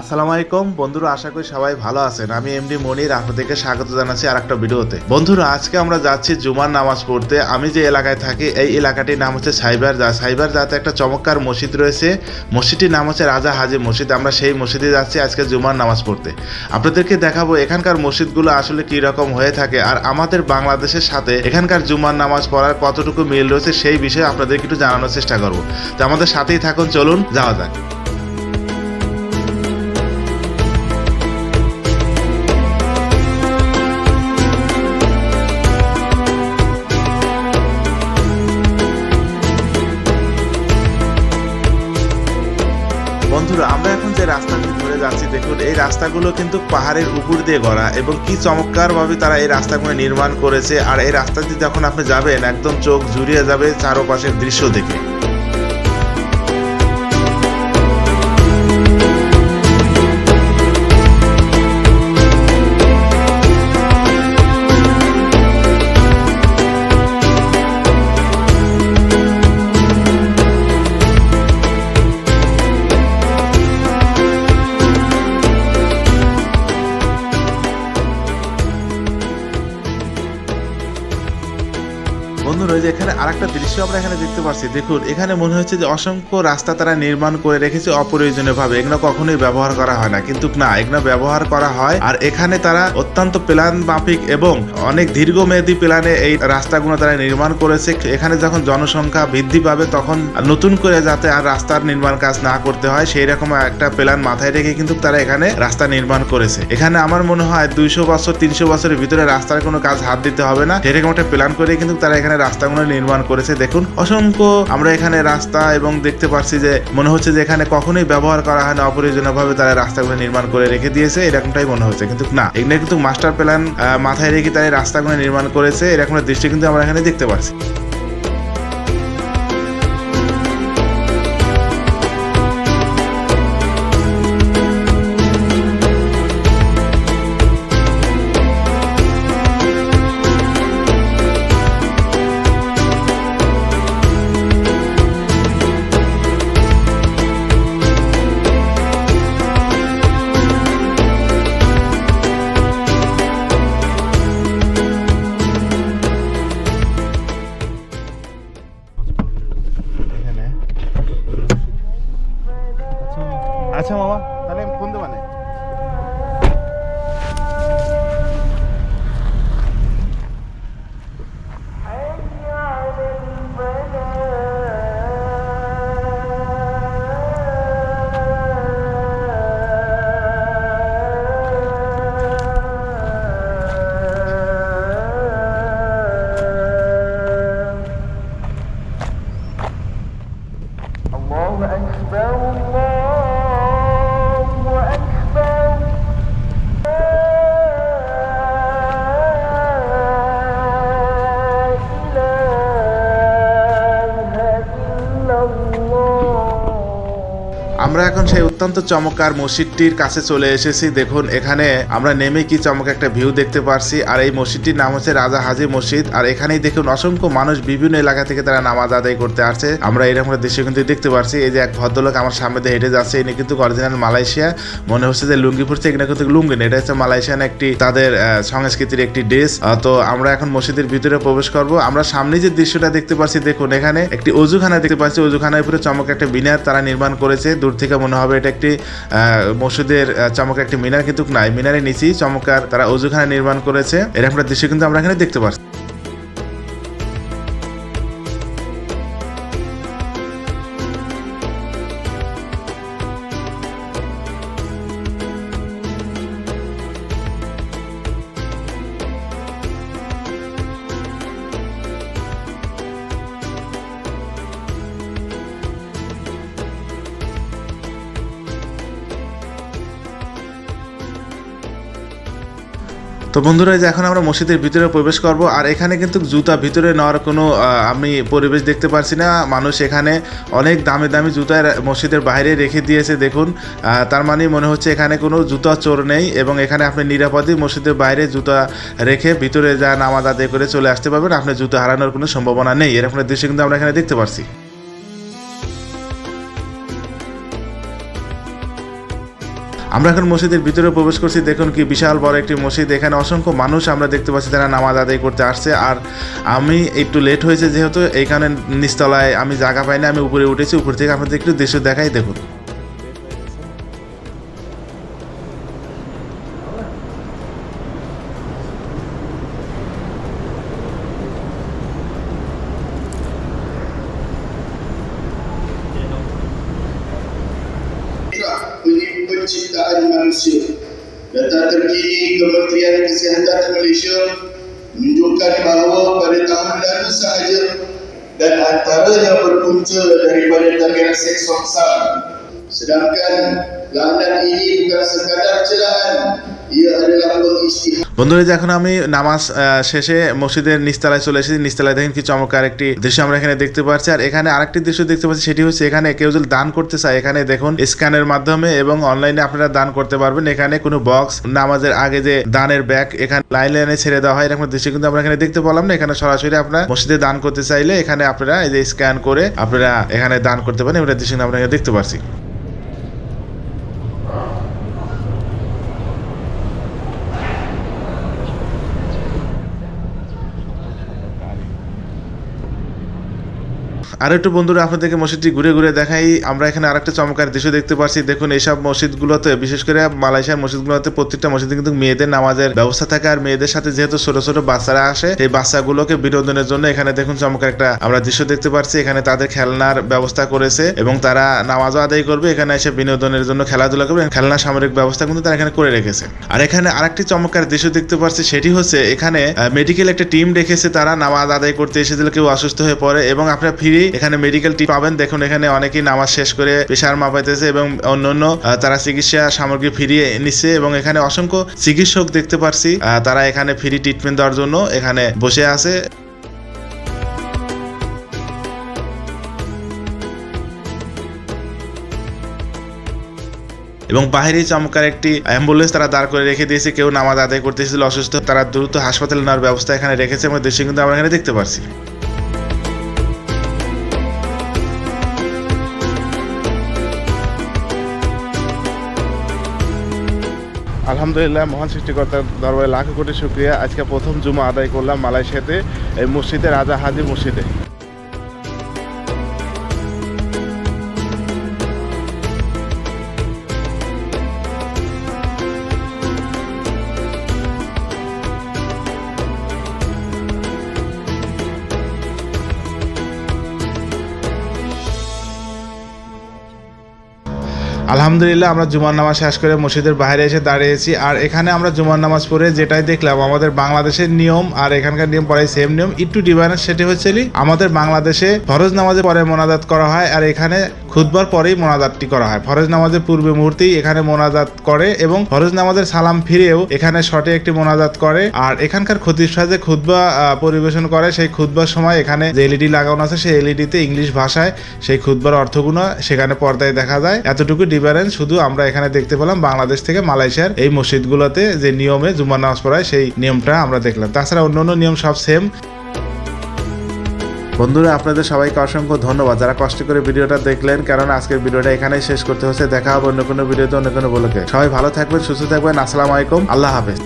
আসসালামু আলাইকুম। বন্ধুরা, আশা করি সবাই ভালো আছেন। আমি এমডি মনির আপনাদেরকে স্বাগত জানাচ্ছি আর একটা ভিডিওতে। বন্ধুরা, আজকে আমরা যাচ্ছি জুমার নামাজ পড়তে। আমি যে এলাকায় থাকি, এই এলাকাটির নাম হচ্ছে সাইবার জা সাইবার জাতে একটা চমৎকার মসজিদ রয়েছে। মসজিদটির নাম হচ্ছে রাজা হাজি মসজিদ। আমরা সেই মসজিদে যাচ্ছি আজকে জুমার নামাজ পড়তে। আপনাদেরকে দেখাবো এখানকার মসজিদগুলো আসলে কি রকম হয়ে থাকে আর আমাদের বাংলাদেশের সাথে এখানকার জুমার নামাজ পড়ার কতটুকু মিল রয়েছে সেই বিষয়ে আপনাদেরকে একটু জানানোর চেষ্টা করব। তো আমাদের সাথেই থাকুন, চলুন, যাওয়া যাক। রাস্তাটি ধরে যাচ্ছি, দেখুন, এই রাস্তাগুলো কিন্তু পাহাড়ের উপর দিয়ে গড়া এবং কি চমৎকার ভাবে তারা এই রাস্তাগুলো নির্মাণ করেছে। আর এই রাস্তা দিয়ে যখন আপনি যাবেন, একদম চোখ জুড়িয়ে যাবে চারপাশের দৃশ্য দেখে। বন্ধুরা যে এখানে আরেকটা দৃশ্য আমরা এখানে দেখতে পাচ্ছি। দেখুন, এখানে মনে হচ্ছে যে অসংখ্য রাস্তা তারা নির্মাণ করে রেখেছে অপ্রয়োজনীয় ভাবে এগুলো কখনোই ব্যবহার করা হয় না। কিন্তু না, এগুলো ব্যবহার করা হয় আর এখানে তারা অত্যন্ত প্ল্যান মাফিক এবং অনেক দীর্ঘমেয়াদী প্ল্যানে এই রাস্তাগুলো তারা নির্মাণ করেছে। এখানে যখন জনসংখ্যা বৃদ্ধি পাবে, তখন নতুন করে যাতে আর রাস্তার নির্মাণ কাজ না করতে হয়, সেই রকম একটা প্ল্যান মাথায় রেখে কিন্তু তারা এখানে রাস্তা নির্মাণ করেছে। এখানে আমার মনে হয় দুইশো বছর, তিনশো বছরের ভিতরে রাস্তার কোনো কাজ হাত দিতে হবে না। সেরকম একটা প্ল্যান করে কিন্তু তারা এখানে রাস্তাগুলো নির্মাণ করেছে। দেখুন, অসংখ্য আমরা এখানে রাস্তা এবং দেখতে পাচ্ছি যে, মনে হচ্ছে যে এখানে কখনোই ব্যবহার করা হয় না অপ্রয়োজনীয় ভাবে তারা রাস্তাগুলো নির্মাণ করে রেখে দিয়েছে, এরকমটাই মনে হচ্ছে। কিন্তু না এখানে কিন্তু মাস্টার প্ল্যান মাথায় রেখে তারা রাস্তাগুলো নির্মাণ করেছে এরকম দৃষ্টি কিন্তু আমরা এখানে দেখতে পাচ্ছি এখন সেই অত্যন্ত চমৎকার মসজিদটির কাছে চলে এসেছি। দেখুন, এখানে আমরা নেমে কি চমক একটা ভিউ দেখতে পারছি। আর এই মসজিদটির নাম হচ্ছে রাজা হাজি মসজিদ। আর এখানেই দেখুন, অসংখ্য মানুষ বিভিন্ন এলাকা থেকে তারা নামাজ আদায় করতে আসছে। আমরা এরকম দৃশ্য কিন্তু দেখতে পারছি। এই যে এক ভদ্রলোক আমার সামনে দিয়ে হেঁটে যাচ্ছে, ইনি কিন্তু অরিজিনাল মালয়েশিয়া। মনে হচ্ছে যে লুঙ্গি পড়ছে এখানে কিন্তু লুঙ্গি এটা হচ্ছে মালয়েশিয়ান একটি, তাদের সংস্কৃতির একটি ড্রেস তো আমরা এখন মসজিদের ভিতরে প্রবেশ করব। আমরা সামনে যে দৃশ্যটা দেখতে পাচ্ছি দেখুন, এখানে একটি অজুখানা দেখতে পাচ্ছি। অজুখানার উপরে চমক একটা মিনার তারা নির্মাণ করেছে। দূর থেকে মনে হবে, এটা একটি মসজিদের চমক একটি মিনার, কিন্তু নাই। মিনারের নিচেই চমৎকার তারা অজুখানা নির্মাণ করেছে। এরকম একটা দৃশ্য কিন্তু আমরা এখানে দেখতে পাচ্ছি তো বন্ধুরা যে এখন আমরা মসজিদের ভিতরে প্রবেশ করব, আর এখানে কিন্তু জুতা ভিতরে নেওয়ার কোনো আমি পরিবেশ দেখতে পারছি না। মানুষ এখানে অনেক দামি দামি জুতা মসজিদের বাইরে রেখে দিয়েছে, দেখুন। তার মানে মনে হচ্ছে এখানে কোনো জুতা চোর নেই, এবং এখানে আপনি নিরাপদে মসজিদের বাইরে জুতা রেখে ভিতরে যা নামাজ আদায় করে চলে আসতে পারবেন। আপনি জুতা হারানোর কোনো সম্ভাবনা নেই। এরকম দৃশ্য কিন্তু আমরা এখানে দেখতে পারছি। আমরা এখন মসজিদের ভিতরে প্রবেশ করছি, দেখুন কি বিশাল বড় একটি মসজিদ। এখানে অসংখ্য মানুষ আমরা দেখতে পাচ্ছি তারা নামাজ আদায় করতে আসছে। আর আমি একটু লেট হয়েছে যেহেতু এইখানে নিচতলায় আমি জায়গা পাইনি আমি উপরে উঠেছি, উপর থেকে আপনাদের একটু দৃশ্য দেখাই, দেখুন। Penciptaan manusia. Data terkini Kementerian Kesihatan Malaysia menunjukkan bahawa pada tahun lalu sahaja dan antaranya berpunca daripada tabiat seks wangsa. Sedangkan laknat ini bukan sekadar celaan, ia adalah pengistihad বন্ধুরা যে এখন আমি নামাজ শেষে মসজিদের নিস্তালায় চলে এসেছি। নিস্তালায় দেখেন কি চমৎকার একটি দৃশ্য আমরা এখানে দেখতে পাচ্ছি। আর এখানে আরেকটি দৃশ্য দেখতে পাচ্ছি, সেটি হচ্ছে এখানে কেউ যদি দান করতে চায়, এখানে দেখুন স্ক্যানের মাধ্যমে এবং অনলাইনে আপনারা দান করতে পারবেন। এখানে কোনো বক্স, নামাজের আগে যে দানের ব্যাগ, এখানে লাইন লাইনে ছেড়ে দেওয়া হয়। এরকম দৃশ্য কিন্তু আমরা এখানে দেখতে পেলাম না। এখানে সরাসরি আপনারা মসজিদে দান করতে চাইলে এখানে আপনারা এই যে স্ক্যান করে আপনারা এখানে দান করতে পারেন। এটা দৃশ্য আমরা দেখতে পাচ্ছি। আর একটু বন্ধুরা আপনাদেরকে মসজিদটি ঘুরে ঘুরে দেখাই। আমরা এখানে আরেকটা চমৎকার দৃশ্য দেখতে পাচ্ছি। দেখুন, এইসব মসজিদগুলোতে, বিশেষ করে মালয়েশিয়ার মসজিদগুলোতে প্রত্যেকটা মসজিদে কিন্তু মেয়েদের নামাজের ব্যবস্থা থাকে। আর মেয়েদের সাথে যেহেতু ছোট ছোট বাচ্চারা আসে এই বাচ্চাগুলোকে বিনোদনের জন্য এখানে দেখুন চমৎকার একটা আমরা দৃশ্য দেখতে পাচ্ছি। এখানে তাদের খেলনার ব্যবস্থা করেছে এবং তারা নামাজও আদায় করবে। এখানে এসে বিনোদনের জন্য খেলাধুলা করবে খেলনা সামরিক ব্যবস্থা কিন্তু তারা এখানে করে রেখেছে। আর এখানে আরেকটি চমৎকার দৃশ্য দেখতে পাচ্ছি, সেটি হচ্ছে এখানে মেডিকেল একটা টিম রেখেছে। তারা নামাজ আদায় করতে এসেছিল, কেউ অসুস্থ হয়ে পড়ে এবং আপনারা ফ্রি এখানে মেডিকেল টিম পাবেন। দেখুন, এখানে অনেকেই নামাজ শেষ করে প্রেশার মাপাইতেছে এবং অন্যান্য তারা চিকিৎসা সামগ্রী ফিরিয়ে নিচ্ছে এবং এখানে অসংখ্য চিকিৎসক দেখতে পারছি তারা এখানে ফ্রি ট্রিটমেন্ট দেওয়ার জন্য এখানে বসে আছে। এবং বাহিরে চমৎকার একটি অ্যাম্বুলেন্স তারা দাঁড় করে রেখে দিয়েছে। কেউ নামাজ আদায় করতে এসেছিল অসুস্থ, তারা দ্রুত হাসপাতালে নেওয়ার ব্যবস্থা এখানে রেখেছে এবং দৃশ্য কিন্তু আমরা এখানে দেখতে পাচ্ছি আলহামদুলিল্লাহ, মহান সৃষ্টিকর্তার দরবারে লাখ কোটি শুক্রিয়া। আজকে প্রথম জুমা আদায় করলাম মালয়েশিয়াতে, এই মসজিদে, রাজা হাজি মসজিদে। আলহামদুলিল্লাহ, আমরা জুমার নামাজ শেষ করে মসজিদের বাইরে এসে দাঁড়িয়েছি। আর এখানে আমরা জুমার নামাজ পড়ে যেটাই দেখলাম, আমাদের বাংলাদেশের নিয়ম আর এখানকার নিয়ম পড়াই সেম নিয়ম। একটু ডিফারেন্স সেটি হচ্ছে আমাদের বাংলাদেশে ফরজ নামাজে পরে মোনাজাত করা হয় আর এখানে খুদবার পরেই মোনাজাতটি করা হয়। ফরজ নামাজের পূর্বে মুহূর্তেই এখানে মোনাজাত করে এবং ফরজ নামাজের সালাম ফিরেও এখানে শটে একটি মোনাজাত করে। আর এখানকার খতিব সাজে খুদবা পরিবেশন করে। সেই খুদবার সময় এখানে যে এলইডি লাগানো আছে, সেই এলইডিতে ইংলিশ ভাষায় সেই খুদবার অর্থগুলো সেখানে পর্দায় দেখা যায়। এতটুকু ডিফারেন্স শুধু আমরা এখানে দেখতে পেলাম বাংলাদেশ থেকে মালয়েশিয়ার এই মসজিদগুলোতে যে নিয়মে জুমার নামাজ পড়ায় সেই নিয়মটা আমরা দেখলাম। তাছাড়া অন্য অন্য নিয়ম সব সেম বন্ধুরা, আপনাদের সবাইকে অসংখ্য ধন্যবাদ যারা কষ্ট করে ভিডিওটা দেখলেন। কারণ আজকের ভিডিওটা এখানেই শেষ করতে হচ্ছে। দেখা হবে অন্য কোনো ভিডিওতে, অন্য কোনো বলকে সবাই ভালো থাকবেন, সুস্থ থাকবেন। আসসালামু আলাইকুম। আল্লাহ হাফেজ।